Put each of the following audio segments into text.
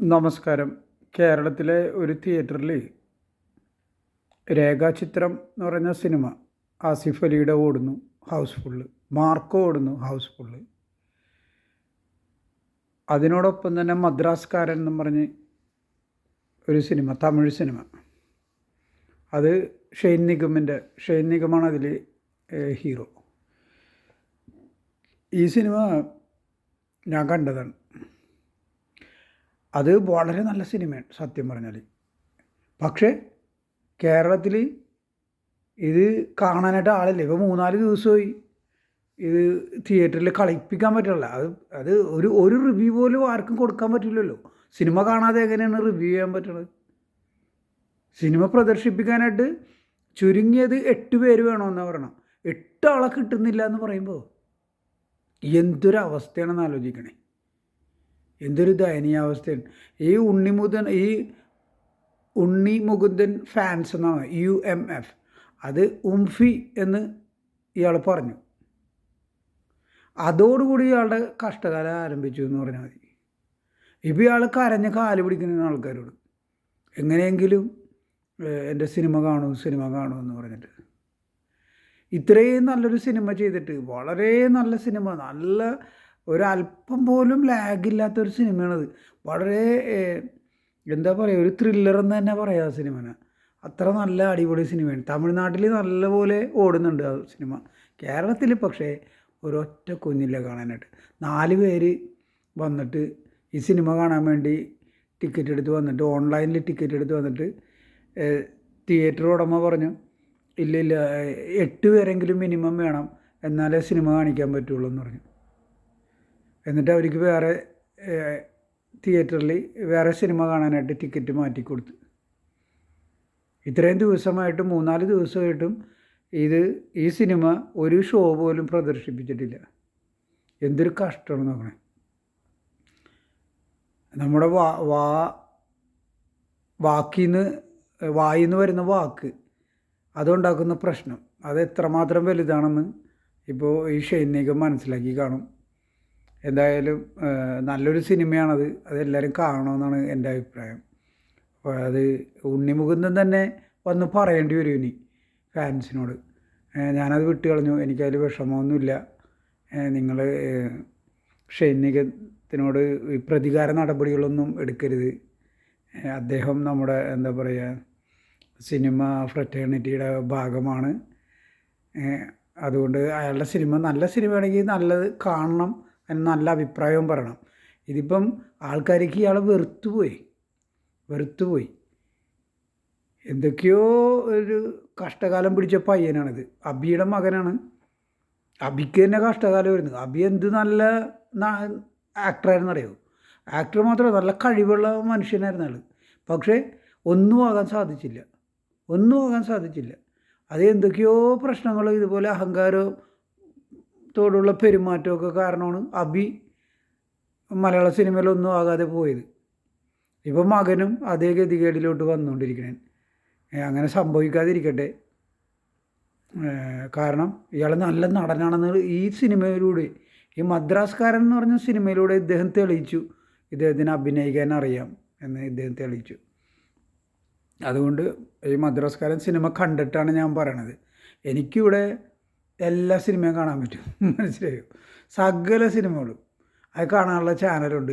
നമസ്കാരം. കേരളത്തിലെ ഒരു തിയേറ്ററിൽ രേഖാചിത്രം എന്ന് പറയുന്ന സിനിമ ആസിഫ് അലിയുടെ ഓടുന്നു ഹൗസ്ഫുള്ള് മാർക്കോ ഓടുന്നു ഹൗസ്ഫുള്ള് അതിനോടൊപ്പം തന്നെ മദ്രാസ്കാരൻ എന്നും പറഞ്ഞ് ഒരു സിനിമ തമിഴ് സിനിമ. അത് ഷെയ്ൻ നിഗമിന്റെ ഷെയ്ൻ നിഗമാണ് അതിൽ ഹീറോ. ഈ സിനിമ ഞാൻ കണ്ടതാണ്. അത് വളരെ നല്ല സിനിമയാണ് സത്യം പറഞ്ഞാൽ പക്ഷേ കേരളത്തിൽ ഇത് കാണാനായിട്ട് ആളില്ല. ഇപ്പോൾ മൂന്നാൽ ദിവസമായി ഇത് തിയേറ്ററിൽ കളിപ്പിക്കാൻ പറ്റില്ല. അത് അത് ഒരു ഒരു റിവ്യൂ പോലും ആർക്കും കൊടുക്കാൻ പറ്റില്ലല്ലോ. സിനിമ കാണാതെ എങ്ങനെയാണ് റിവ്യൂ ചെയ്യാൻ പറ്റുന്നത് സിനിമ പ്രദർശിപ്പിക്കാനായിട്ട് ചുരുങ്ങിയത് എട്ട് പേര് വേണമെന്ന് പറയണം. എട്ട് ആളെ കിട്ടുന്നില്ല എന്ന് പറയുമ്പോൾ എന്തൊരവസ്ഥയാണെന്ന് ആലോചിക്കണേ. എന്തൊരു ദയനീയാവസ്ഥയാണ്. ഈ ഉണ്ണിമുതൻ ഈ ഉണ്ണി മുകുന്ദൻ ഫാൻസ് എന്നാണ് യു എം എഫ് അത് ഉംഫി എന്ന് ഇയാൾ പറഞ്ഞു. അതോടുകൂടി ഇയാളുടെ കഷ്ടകാലം ആരംഭിച്ചു എന്ന് പറഞ്ഞാൽ മതി. ഇപ്പോൾ ഇയാൾ കരഞ്ഞ് കാൽ പിടിക്കുന്ന ആൾക്കാരോട് എങ്ങനെയെങ്കിലും എന്റെ സിനിമ കാണൂ സിനിമ കാണൂ എന്ന് പറഞ്ഞിട്ട്. ഇത്രയും നല്ലൊരു സിനിമ ചെയ്തിട്ട് വളരെ നല്ല സിനിമ നല്ല ഒരല്പം പോലും ലാഗില്ലാത്തൊരു സിനിമയാണത്. വളരെ എന്താ പറയുക ഒരു ത്രില്ലർ എന്ന് തന്നെ പറയാം ആ സിനിമനെ അത്ര നല്ല അടിപൊളി സിനിമയാണ്. തമിഴ്നാട്ടിൽ നല്ലപോലെ ഓടുന്നുണ്ട് ആ സിനിമ. കേരളത്തിൽ പക്ഷേ ഒരൊറ്റ കുഞ്ഞില്ല കാണാനായിട്ട്. നാല് പേര് വന്നിട്ട് ഈ സിനിമ കാണാൻ വേണ്ടി ടിക്കറ്റ് എടുത്ത് വന്നിട്ട് ഓൺലൈനിൽ ടിക്കറ്റ് എടുത്ത് വന്നിട്ട് തിയേറ്റർ ഉടമ പറഞ്ഞു ഇല്ല ഇല്ല എട്ട് പേരെങ്കിലും മിനിമം വേണം എന്നാലേ സിനിമ കാണിക്കാൻ പറ്റുള്ളൂ എന്ന് പറഞ്ഞു. എന്നിട്ട് അവർക്ക് വേറെ തിയേറ്ററിൽ വേറെ സിനിമ കാണാനായിട്ട് ടിക്കറ്റ് മാറ്റി കൊടുത്തു. ഇത്രയും ദിവസമായിട്ട് മൂന്നാൽ ദിവസമായിട്ടും ഇത് ഈ സിനിമ ഒരു ഷോ പോലും പ്രദർശിപ്പിച്ചിട്ടില്ല. എന്തൊരു കഷ്ടമാണ് നോക്കണേ. നമ്മുടെ വാ വാ വാക്കിന്ന് വായിന്ന് വരുന്ന വാക്ക് അതുണ്ടാക്കുന്ന പ്രശ്നം അത് എത്രമാത്രം വലുതാണെന്ന് ഇപ്പോൾ ഈ ഷൈനികം മനസ്സിലാക്കി കാണും. എന്തായാലും നല്ലൊരു സിനിമയാണത്. അതെല്ലാവരും കാണണമെന്നാണ് എന്റെ അഭിപ്രായം. അപ്പോൾ അത് ഉണ്ണിമുകുന്ദൻ തന്നെ വന്ന് പറയേണ്ടി വരും ഇനി ഫാൻസിനോട്. ഞാനത് വിട്ട് കളഞ്ഞു എനിക്കതിൽ വിഷമമൊന്നുമില്ല. നിങ്ങൾ ഷൈനികത്തിനോട് പ്രതികാര നടപടികളൊന്നും എടുക്കരുത്. അദ്ദേഹം നമ്മുടെ എന്താ പറയുക സിനിമ ഫ്രറ്റേണിറ്റിയുടെ ഭാഗമാണ്. അതുകൊണ്ട് അയാളുടെ സിനിമ നല്ല സിനിമയാണെങ്കിൽ നല്ലത് കാണണം. നല്ല അഭിപ്രായവും പറയണം. ഇതിപ്പം ആൾക്കാർക്ക് ഇയാളെ വെറുത്തുപോയി. വെറുത്തുപോയി. എന്തൊക്കെയോ ഒരു കഷ്ടകാലം പിടിച്ച പയ്യനാണിത്. അബിയുടെ മകനാണ്. അബിക്ക് തന്നെ കഷ്ടകാലം വരുന്നത് അബി എന്ത് നല്ല ആക്ടറായിരുന്നു അറിയോ? ആക്ടർ മാത്രമല്ല നല്ല കഴിവുള്ള മനുഷ്യനായിരുന്നു ആൾ പക്ഷേ ഒന്നും ആകാൻ സാധിച്ചില്ല. ഒന്നും ആകാൻ സാധിച്ചില്ല. അത് എന്തൊക്കെയോ പ്രശ്നങ്ങൾ ഇതുപോലെ അഹങ്കാരത്തോടുള്ള പെരുമാറ്റമൊക്കെ കാരണമാണ് അബി മലയാള സിനിമയിലൊന്നും ആകാതെ പോയത്. ഇപ്പം മകനും അതേ ഗതികേടിലോട്ട് വന്നുകൊണ്ടിരിക്കണേ അങ്ങനെ സംഭവിക്കാതിരിക്കട്ടെ. കാരണം ഇയാൾ നല്ല നടനാണെന്ന് ഈ സിനിമയിലൂടെ ഈ മദ്രാസ്കാരൻ എന്ന് പറഞ്ഞ സിനിമയിലൂടെ ഇദ്ദേഹം തെളിയിച്ചു. ഇദ്ദേഹത്തിന് അഭിനയിക്കാൻ അറിയാം എന്ന് ഇദ്ദേഹം തെളിയിച്ചു. അതുകൊണ്ട് ഈ മദ്രാസ്കാരൻ സിനിമ കണ്ടിട്ടാണ് ഞാൻ പറയണത്. എനിക്കിവിടെ എല്ലാ സിനിമയും കാണാൻ പറ്റും. മനസ്സിലായോ? സകല സിനിമകളും. അത് കാണാനുള്ള ചാനലുണ്ട്.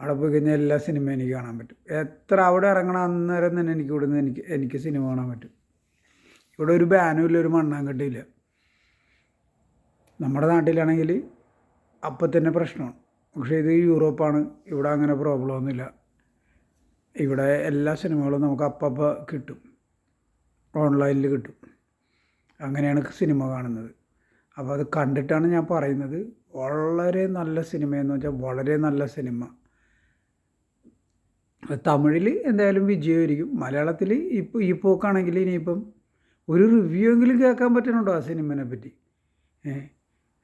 അവിടെ പോയി കഴിഞ്ഞാൽ എല്ലാ സിനിമയും എനിക്ക് കാണാൻ പറ്റും. എത്ര അവിടെ ഇറങ്ങണം അന്നേരം തന്നെ എനിക്ക് ഇവിടെ നിന്ന് എനിക്ക് എനിക്ക് സിനിമ കാണാൻ പറ്റും. ഇവിടെ ഒരു ബാനും ഇല്ല ഒരു മണ്ണാങ്കട്ടിയില്ല നമ്മുടെ നാട്ടിലാണെങ്കിൽ അപ്പം തന്നെ പ്രശ്നമാണ്. പക്ഷേ ഇത് യൂറോപ്പാണ്. ഇവിടെ അങ്ങനെ പ്രോബ്ലം ഒന്നുമില്ല ഇവിടെ എല്ലാ സിനിമകളും നമുക്ക് അപ്പപ്പോൾ കിട്ടും. ഓൺലൈനിൽ കിട്ടും. അങ്ങനെയാണ് സിനിമ കാണുന്നത്. അപ്പോൾ അത് കണ്ടിട്ടാണ് ഞാൻ പറയുന്നത്. വളരെ നല്ല സിനിമയെന്ന് വെച്ചാൽ വളരെ നല്ല സിനിമ. തമിഴിൽ എന്തായാലും വിജയമായിരിക്കും. മലയാളത്തിൽ ഇപ്പോൾ ഈ പോക്കാണെങ്കിൽ ഇനിയിപ്പം ഒരു റിവ്യൂ എങ്കിലും കേൾക്കാൻ പറ്റണുണ്ടോ ആ സിനിമനെ പറ്റി?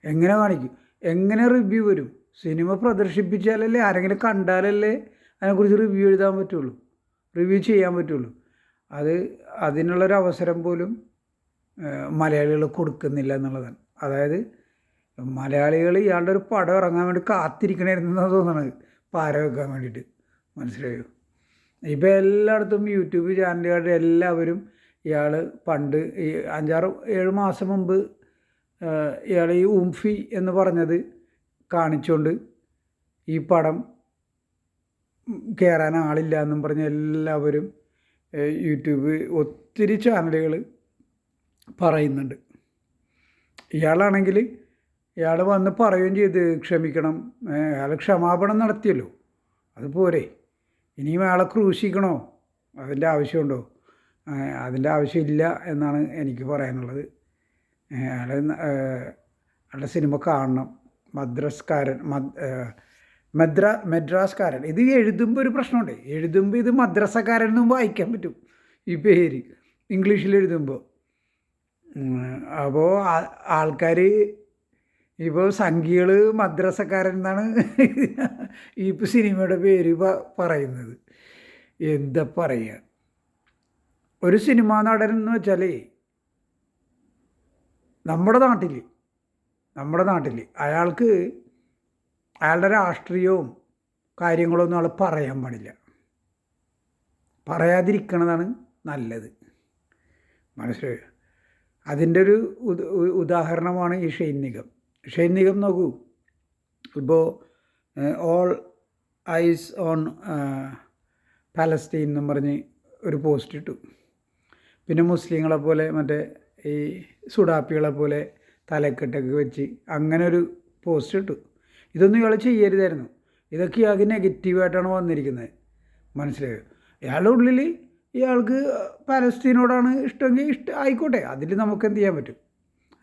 എങ്ങനെ കാണിക്കും? എങ്ങനെ റിവ്യൂ വരും? സിനിമ പ്രദർശിപ്പിച്ചാലല്ലേ? ആരെങ്കിലും കണ്ടാലല്ലേ അതിനെക്കുറിച്ച് റിവ്യൂ എഴുതാൻ പറ്റുള്ളൂ. റിവ്യൂ ചെയ്യാൻ പറ്റുള്ളൂ. അത് അതിനുള്ളൊരു അവസരം പോലും മലയാളികൾ കൊടുക്കുന്നില്ല എന്നുള്ളതാണ്. അതായത് മലയാളികൾ ഇയാളുടെ ഒരു പടം ഇറങ്ങാൻ വേണ്ടി കാത്തിരിക്കണമായിരുന്നു തോന്നണത്. പാര വെക്കാൻ വേണ്ടിയിട്ട്? മനസ്സിലായോ? ഇപ്പോൾ എല്ലായിടത്തും യൂട്യൂബ് ചാനലുകാരുടെ എല്ലാവരും ഇയാൾ പണ്ട് ഈ അഞ്ചാറ് ഏഴ് മാസം മുമ്പ് ഇയാൾ ഈ ഉംഫി എന്ന് പറഞ്ഞത് കാണിച്ചുകൊണ്ട് ഈ പടം കയറാൻ ആളില്ല എന്നും പറഞ്ഞ് എല്ലാവരും യൂട്യൂബ് ഒത്തിരി ചാനലുകൾ പറയുന്നുണ്ട്. ഇയാളാണെങ്കിൽ ഇയാൾ വന്ന് പറയുകയും ചെയ്ത് ക്ഷമിക്കണം. അയാൾ ക്ഷമാപണം നടത്തിയല്ലോ. അത് പോരെ. ഇനിയും അയാളെ ക്രൂശിക്കണോ? അതിന്റെ ആവശ്യമുണ്ടോ? അതിന്റെ ആവശ്യമില്ല എന്നാണ് എനിക്ക് പറയാനുള്ളത്. അയാളെ അയാളുടെ സിനിമ കാണണം. മദ്രസ്കാരൻ മദ്ര മദ്രാസ്കാരൻ. ഇത് എഴുതുമ്പോൾ ഒരു പ്രശ്നമുണ്ട്. എഴുതുമ്പോൾ ഇത് മദ്രസക്കാരൻ എന്നും വായിക്കാൻ പറ്റും. ഈ പേര് ഇംഗ്ലീഷിൽ എഴുതുമ്പോൾ. അപ്പോൾ ആൾക്കാർ ഇപ്പോൾ സംഘികൾ മദ്രസക്കാരൻ എന്നാണ് ഈ സിനിമയുടെ പേര് പറയുന്നത്. എന്താ പറയുക ഒരു സിനിമാ നടൻ എന്ന് വെച്ചാൽ നമ്മുടെ നാട്ടിൽ നമ്മുടെ നാട്ടിൽ അയാൾക്ക് അയാളുടെ രാഷ്ട്രീയവും കാര്യങ്ങളൊന്നും ആൾ പറയാൻ പാടില്ല. പറയാതിരിക്കണതാണ് നല്ലത്. മനസ്സിലായോ? അതിന്റെ ഒരു ഉദാഹരണമാണ് ഈ ഷൈനികം നിഗം നോക്കൂ. ഇപ്പോൾ ഓൾ ഐസ് ഓൺ പാലസ്തീൻ എന്നും പറഞ്ഞ് ഒരു പോസ്റ്റ് ഇട്ടു. പിന്നെ മുസ്ലിങ്ങളെ പോലെ മറ്റേ ഈ സുഡാപ്പികളെ പോലെ തലക്കെട്ടൊക്കെ വെച്ച് അങ്ങനെ ഒരു പോസ്റ്റ് ഇട്ടു. ഇതൊന്നും ഇയാൾ ചെയ്യരുതായിരുന്നു. ഇതൊക്കെ ഇയാൾക്ക് നെഗറ്റീവായിട്ടാണ് വന്നിരിക്കുന്നത്. മനസ്സിലായോ? ഇയാളുടെ ഉള്ളിൽ ഇയാൾക്ക് പാലസ്തീനോടാണ് ഇഷ്ടമെങ്കിൽ ഇഷ്ട ആയിക്കോട്ടെ അതിൽ നമുക്ക് എന്ത് ചെയ്യാൻ പറ്റും?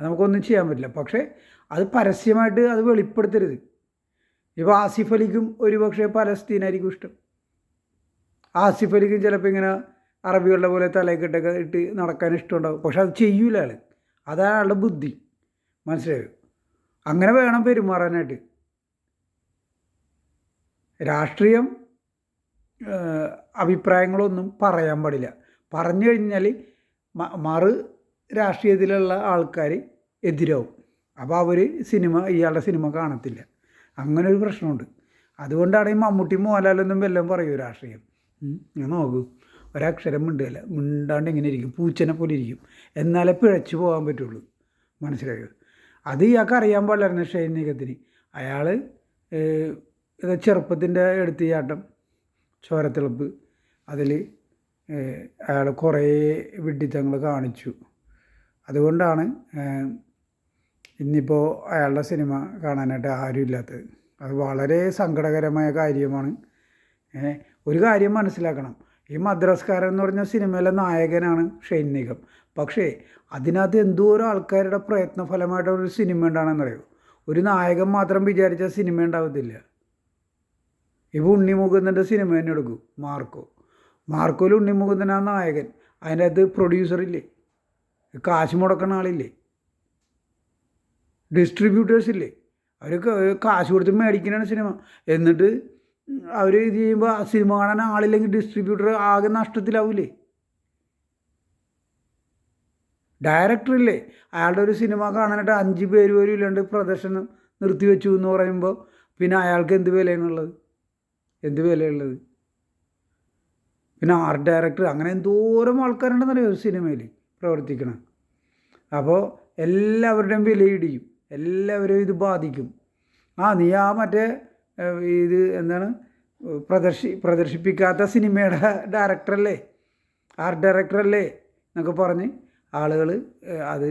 നമുക്കൊന്നും ചെയ്യാൻ പറ്റില്ല. പക്ഷേ അത് പരസ്യമായിട്ട് അത് വെളിപ്പെടുത്തരുത്. ഇപ്പോൾ ആസിഫ് അലിക്കും ഒരുപക്ഷെ പലസ്തീനായിരിക്കും ഇഷ്ടം. ആസിഫ് അലിക്കും ചിലപ്പോൾ ഇങ്ങനെ അറബികളുടെ പോലെ തലക്കെട്ടൊക്കെ ഇട്ട് നടക്കാൻ ഇഷ്ടമുണ്ടാവും. പക്ഷെ അത് ചെയ്യൂല ആൾ അതാണ് ആളുടെ ബുദ്ധി. മനസ്സിലായോ? അങ്ങനെ വേണം പെരുമാറാനായിട്ട്. രാഷ്ട്രീയം അഭിപ്രായങ്ങളൊന്നും പറയാൻ പാടില്ല. പറഞ്ഞു കഴിഞ്ഞാൽ മറു രാഷ്ട്രീയത്തിലുള്ള ആൾക്കാർ എതിരാവും. അപ്പോൾ അവർ സിനിമ ഇയാളുടെ സിനിമ കാണത്തില്ല. അങ്ങനെ ഒരു പ്രശ്നമുണ്ട്. അതുകൊണ്ടാണ് ഈ മമ്മൂട്ടി മോഹൻലാലൊന്നും വല്ലതും പറയൂ രാഷ്ട്രീയം. ഞാൻ നോക്കൂ. ഒരക്ഷരം മിണ്ടുകയില്ല മിണ്ടാണ്ട് ഇങ്ങനെ ഇരിക്കും. പൂച്ചനെ പോലെ ഇരിക്കും. എന്നാലേ പിഴച്ചു പോകാൻ പറ്റുള്ളൂ. മനസ്സിലായോ? അത് ഇയാൾക്ക് അറിയാൻ പാടില്ലായിരുന്നു ഷൈനികത്തിന് അയാൾ ചെറുപ്പത്തിന്റെ എടുത്തുചാട്ടം ചോരത്തിളപ്പ്. അതിൽ അയാൾ കുറേ വിഡ്ഢിത്തങ്ങൾ കാണിച്ചു. അതുകൊണ്ടാണ് ഇന്നിപ്പോൾ അയാളുടെ സിനിമ കാണാനായിട്ട് ആരും ഇല്ലാത്തത് അത് വളരെ സങ്കടകരമായ കാര്യമാണ്. ഒരു കാര്യം മനസ്സിലാക്കണം. ഈ മദ്രാസ്കാരൻ എന്ന് പറഞ്ഞ സിനിമയിലെ നായകനാണ് ഷെയ്ൻ നിഗം. പക്ഷേ അതിനകത്ത് എന്തോരം ആൾക്കാരുടെ പ്രയത്ന ഫലമായിട്ട് ഒരു സിനിമ ഉണ്ടാണെന്നറിയോ? ഒരു നായകൻ മാത്രം വിചാരിച്ച സിനിമ ഉണ്ടാവത്തില്ല. ഇപ്പോൾ ഉണ്ണിമുകുന്ദന്റെ സിനിമ തന്നെ എടുക്കൂ മാർക്കോ. മാർക്കോയിൽ ഉണ്ണിമുകുന്ദനാണ് നായകൻ. അതിന്റെ അകത്ത് പ്രൊഡ്യൂസറില്ലേ കാശ് മുടക്കുന്ന ആളില്ലേ? ഡിസ്ട്രിബ്യൂട്ടേഴ്സ് ഇല്ലേ? അവർ കാശ് കൊടുത്ത് മേടിക്കുന്നതാണ് സിനിമ. എന്നിട്ട് അവർ ഇത് ചെയ്യുമ്പോൾ ആ സിനിമ കാണാൻ ആളില്ലെങ്കിൽ ഡിസ്ട്രിബ്യൂട്ടർ ആകെ നഷ്ടത്തിലാവൂലേ? ഡയറക്ടറില്ലേ അയാളുടെ ഒരു സിനിമ കാണാനായിട്ട് അഞ്ച് പേര് പോലും ഇല്ലാണ്ട് പ്രദർശനം നിർത്തിവെച്ചു എന്ന് പറയുമ്പോൾ പിന്നെ അയാൾക്ക് എന്ത് വിലയാണുള്ളത്? എന്ത് വിലയുള്ളത്? പിന്നെ ആർട്ട് ഡയറക്ടർ അങ്ങനെ എന്തോരം ആൾക്കാരുണ്ടെന്നറിയോ സിനിമയിൽ പ്രവർത്തിക്കണം? അപ്പോൾ എല്ലാവരുടെയും വിലയിടിയും എല്ലാവരെയും ഇത് ബാധിക്കും. ആ നീ ആ മറ്റേ ഇത് എന്താണ്? പ്രദർശി പ്രദർശിപ്പിക്കാത്ത സിനിമയുടെ ഡയറക്ടറല്ലേ ആർട്ട് ഡയറക്ടറല്ലേ എന്നൊക്കെ പറഞ്ഞ് ആളുകൾ അത്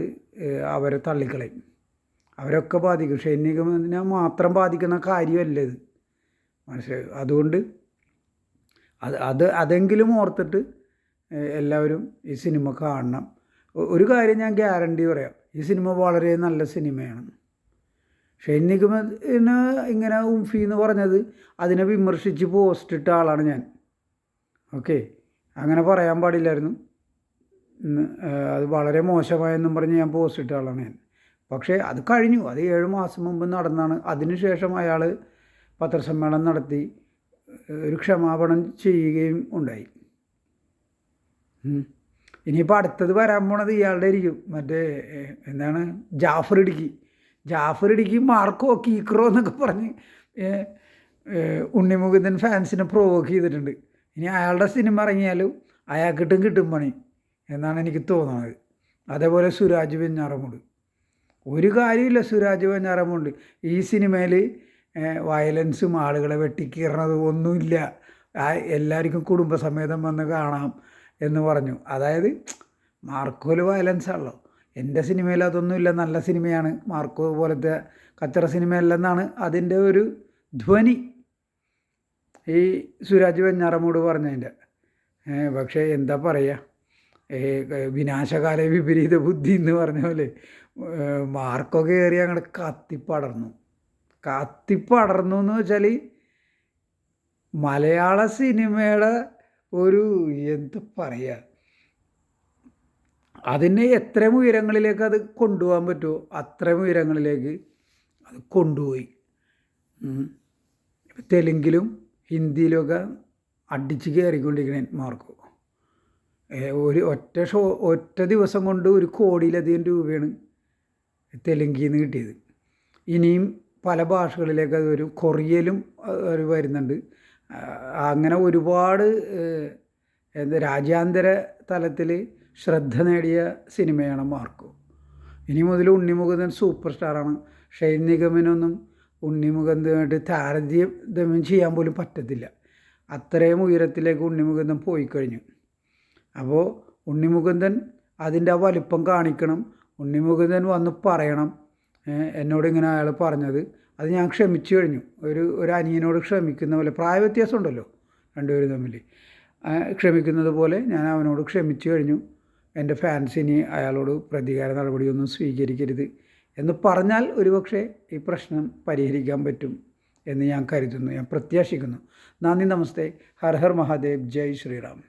അവരെ തള്ളിക്കളയും. അവരൊക്കെ ബാധിക്കും. ഷൈനികമതിനെ മാത്രം ബാധിക്കുന്ന കാര്യമല്ല ഇത്. മനസ്സിലായി. അതുകൊണ്ട് അത് അത് അതെങ്കിലും ഓർത്തിട്ട് എല്ലാവരും ഈ സിനിമ കാണണം. ഒരു കാര്യം ഞാൻ ഗ്യാരണ്ടി പറയാം. ഈ സിനിമ വളരെ നല്ല സിനിമയാണ്. ഷെയ്ൻ നിഗമന് ഇങ്ങനെ ഉംഫി എന്ന് പറഞ്ഞത് അതിനെ വിമർശിച്ച് പോസ്റ്റ് ഇട്ട ആളാണ് ഞാൻ. ഓക്കെ? അങ്ങനെ പറയാൻ പാടില്ലായിരുന്നു. അത് വളരെ മോശമായെന്നും പറഞ്ഞ് ഞാൻ പോസ്റ്റ് ഇട്ട ആളാണ് ഞാൻ. പക്ഷേ അത് കഴിഞ്ഞു. അത് ഏഴ് മാസം മുമ്പ് നടന്നാണ്. അതിനുശേഷം അയാൾ പത്രസമ്മേളനം നടത്തി ഒരു ക്ഷമാപണം ചെയ്യുകയും ഉണ്ടായി. ഇനിയിപ്പോൾ അടുത്തത് വരാൻ പോണത് ഇയാളുടെ ആയിരിക്കും മറ്റേ എന്താണ്? ജാഫർ ഇടുക്കി. ജാഫർ ഇടുക്കി മാർക്കോ കീക്രോ എന്നൊക്കെ പറഞ്ഞ് ഉണ്ണിമുകുന്ദൻ ഫാൻസിനെ പ്രൊവോക്ക് ചെയ്തിട്ടുണ്ട്. ഇനി അയാളുടെ സിനിമ ഇറങ്ങിയാലും അയാൾക്കിട്ടും കിട്ടും പണി എന്നാണ് എനിക്ക് തോന്നുന്നത് അതേപോലെ സുരാജ് വെഞ്ഞാറമുണ്ട് ഒരു കാര്യമില്ല സുരാജ് വെഞ്ഞാറമുണ്ട് ഈ സിനിമയിൽ വയലൻസും ആളുകളെ വെട്ടിക്കീറണതും ഒന്നുമില്ല. എല്ലാവർക്കും കുടുംബസമേതം വന്ന് കാണാം എന്ന് പറഞ്ഞു. അതായത് മാർക്കോയിൽ വയലൻസ് ആണല്ലോ എന്റെ സിനിമയിൽ അതൊന്നുമില്ല. നല്ല സിനിമയാണ്. മാർക്കോ പോലത്തെ കച്ചറ സിനിമയല്ലെന്നാണ് അതിന്റെ ഒരു ധ്വനി. ഈ സുരാജ് വെഞ്ഞാറമൂട് പറഞ്ഞതിന്റെ. പക്ഷേ എന്താ പറയുക വിനാശകാല വിപരീത ബുദ്ധി എന്ന് പറഞ്ഞ പോലെ മാർക്കൊക്കെ കയറി അങ്ങോട്ട് കത്തിപ്പടർന്നു. കത്തിപ്പടർന്നു എന്ന് വെച്ചാൽ മലയാള സിനിമയുടെ ഒരു എന്താ പറയുക അതിനെ എത്ര ഉയരങ്ങളിലേക്ക് അത് കൊണ്ടുപോകാൻ പറ്റുമോ? അത്രയും ഉയരങ്ങളിലേക്ക് അത് കൊണ്ടുപോയി. തെലുങ്കിലും ഹിന്ദിയിലുമൊക്കെ അടിച്ച് കയറിക്കൊണ്ടിരിക്കണേ മാർക്കോ. ഒരു ഒറ്റ ഷോ ഒറ്റ ദിവസം കൊണ്ട് ഒരു കോടിയിലധികം രൂപയാണ് തെലുങ്കിൽ നിന്ന് കിട്ടിയത്. ഇനിയും പല ഭാഷകളിലേക്ക് അത് വരും കൊറിയയിലും ഒരു വരുന്നുണ്ട്. അങ്ങനെ ഒരുപാട് എന്ത് രാജ്യാന്തര തലത്തിൽ ശ്രദ്ധ നേടിയ സിനിമയാണ് മാർക്കോ. ഇനി മുതൽ ഉണ്ണിമുകുന്ദൻ സൂപ്പർ സ്റ്റാറാണ് ഷെയ്ൻ നിഗമനൊന്നും ഉണ്ണിമുകുന്ദനായിട്ട് താരതമ്യം ചെയ്യാൻ പോലും പറ്റത്തില്ല. അത്രയും ഉയരത്തിലേക്ക് ഉണ്ണിമുകുന്ദൻ പോയി കഴിഞ്ഞു അപ്പോൾ ഉണ്ണിമുകുന്ദൻ അതിന്റെ ആ വലിപ്പം കാണിക്കണം. ഉണ്ണിമുകുന്ദൻ വന്ന് പറയണം. എന്നോട് ഇങ്ങനെ അയാൾ പറഞ്ഞത്. അത് ഞാൻ ക്ഷമിച്ചു കഴിഞ്ഞു. ഒരു ഒരു അനിയനോട് ക്ഷമിക്കുന്ന പോലെ പ്രായ വ്യത്യാസം ഉണ്ടല്ലോ രണ്ടുപേരും തമ്മിൽ. ക്ഷമിക്കുന്നത് പോലെ ഞാൻ അവനോട് ക്ഷമിച്ചു കഴിഞ്ഞു. എന്റെ ഫാൻസിനി അയാളോട് പ്രതികാര നടപടിയൊന്നും സ്വീകരിക്കരുത് എന്ന് പറഞ്ഞാൽ ഒരുപക്ഷെ ഈ പ്രശ്നം പരിഹരിക്കാൻ പറ്റും എന്ന് ഞാൻ കരുതുന്നു. ഞാൻ പ്രത്യാശിക്കുന്നു. നന്ദി നമസ്തേ. ഹർ ഹർ മഹാദേവ്. ജയ് ശ്രീറാം.